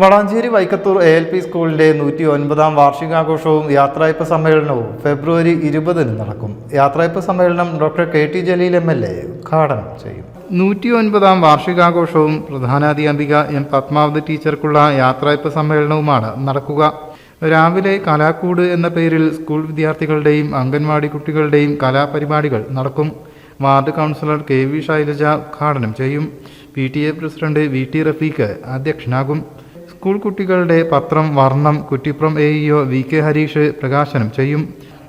Valanchery Vaikkathur A L P സ്കൂളിന്റെ നൂറ്റി ഒൻപതാം വാർഷികാഘോഷവും യാത്രയപ്പ് സമ്മേളനവും ഫെബ്രുവരി ഇരുപതിന് നടക്കും. യാത്രയപ്പ് സമ്മേളനം doctor K T Jaleel M L A ഉദ്ഘാടനം ചെയ്യും. നൂറ്റി ഒൻപതാം വാർഷികാഘോഷവും പ്രധാനാധ്യാപിക എം പത്മാവതി ടീച്ചർക്കുള്ള യാത്രയപ്പ് സമ്മേളനവുമാണ് നടക്കുക. രാവിലെ കലാക്കൂട് എന്ന പേരിൽ സ്കൂൾ വിദ്യാർത്ഥികളുടെയും അംഗൻവാടി കുട്ടികളുടെയും കലാപരിപാടികൾ നടക്കും. Ward councillor K V Shailaja ഉദ്ഘാടനം ചെയ്യും. P T A president V T Rafeeq അധ്യക്ഷനാകും. School കുട്ടികളുടെ പത്രം വർണം Kuttippuram A EO V K Harish പ്രകാശനം ചെയ്യും.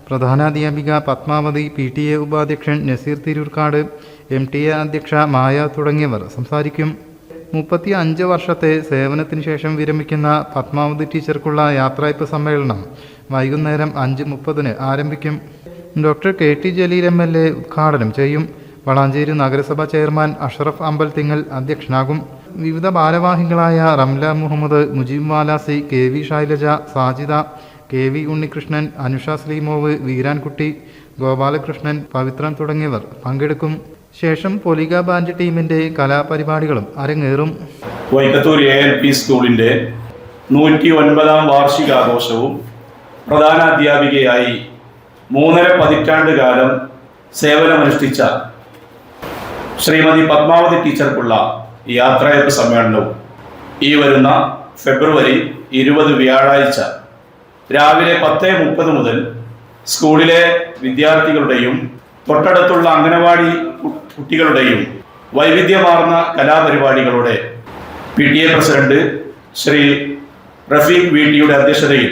പ്രധാനാധ്യാപിക പത്മാവതി പി ടി എ ഉപാധ്യക്ഷൻ Naseer Thirurkkad M T A അധ്യക്ഷ മായ തുടങ്ങിയവർ സംസാരിക്കും. മുപ്പത്തി അഞ്ച് വർഷത്തെ സേവനത്തിന് ശേഷം വിരമിക്കുന്ന പത്മാവതി ടീച്ചർക്കുള്ള യാത്രയപ്പ് സമ്മേളനം വൈകുന്നേരം അഞ്ച് മുപ്പതിന് ആരംഭിക്കും. Doctor K T Jaleel M L A ഉദ്ഘാടനം ചെയ്യും. വളാഞ്ചേരി നഗരസഭ ചെയർമാൻ അഷറഫ് അമ്പൽത്തിങ്ങൽ അധ്യക്ഷനാകും. വിവിധ ഭാരവാഹികളായ Ramla Muhammad Mujeeb Valasi K V Shailaja Sajida K V Unnikrishnan Anusha Sreemov Veerankutty Gopalakrishnan Pavithran തുടങ്ങിയവർ പങ്കെടുക്കും. ശേഷം പൊലിക ബാൻഡ് ടീമിന്റെ കലാപരിപാടികളും അരങ്ങേറും. വൈക്കത്തൂർ എ എൽ പി സ്കൂളിന്റെ നൂറ്റി ഒൻപതാം വാർഷികാഘോഷവും പ്രധാന അധ്യാപികയായി മൂന്നര പതിറ്റാണ്ട് കാലം സേവനമനുഷ്ഠിച്ച ശ്രീമതി പത്മാവതി ടീച്ചർക്കുള്ള യാത്രയപ്പ് സമ്മേളനവും ഈ വരുന്ന ഫെബ്രുവരി ഇരുപത് വ്യാഴാഴ്ച രാവിലെ പത്ത് മുപ്പത് മുതൽ സ്കൂളിലെ വിദ്യാർത്ഥികളുടെയും തൊട്ടടുത്തുള്ള അംഗനവാടി കുട്ടികളുടെയും വൈവിധ്യമാർന്ന കലാപരിപാടികളോടെ P T A president Shri Rafeeq V ടിയുടെ അധ്യക്ഷതയിൽ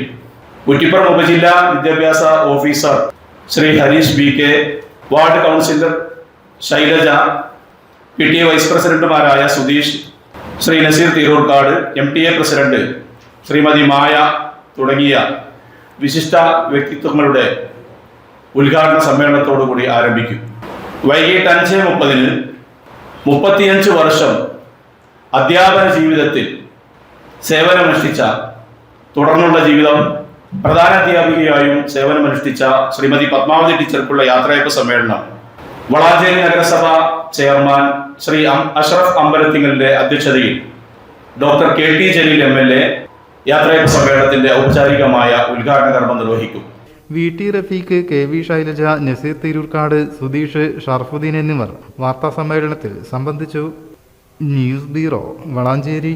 കുറ്റിപ്പുറം ഉപജില്ലാ വിദ്യാഭ്യാസ officer Shri Harish B K ward councillor Shailaja P T A vice പ്രസിഡന്റുമാരായ Sudheesh Shri Naseer Thirurkkad M T A president Shrimati Maya തുടങ്ങിയ വിശിഷ്ട വ്യക്തിത്വങ്ങളുടെ ഉദ്ഘാടന സമ്മേളനത്തോടുകൂടി ആരംഭിക്കും. വൈകിട്ട് അഞ്ച് മുപ്പതിന് മുപ്പത്തിയഞ്ച് വർഷം അധ്യാപന ജീവിതത്തിൽ സേവനമനുഷ്ഠിച്ച തുടർന്നുള്ള ജീവിതം പ്രധാനാധ്യാപികയായും സേവനമനുഷ്ഠിച്ച ശ്രീമതി പത്മാവതി ടീച്ചർക്കുള്ള യാത്രയപ്പ് സമ്മേളനം വളാഞ്ചേരി നഗരസഭ ചെയർമാൻ ശ്രീ അഷ്റഫ് അമ്പലത്തിങ്ങലിന്റെ അധ്യക്ഷതയിൽ doctor K T Jaleel M L A യാത്രയപ്പ് സമ്മേളനത്തിന്റെ ഔപചാരികമായ ഉദ്ഘാടന കർമ്മം നിർവഹിക്കും. V T Rafeeq K V Shailaja Naseer Thirurkkad Sudheesh Sharafuddin എന്നിവർ വാർത്താ സമ്മേളനത്തിൽ സംബന്ധിച്ചു. News bureau Valanchery.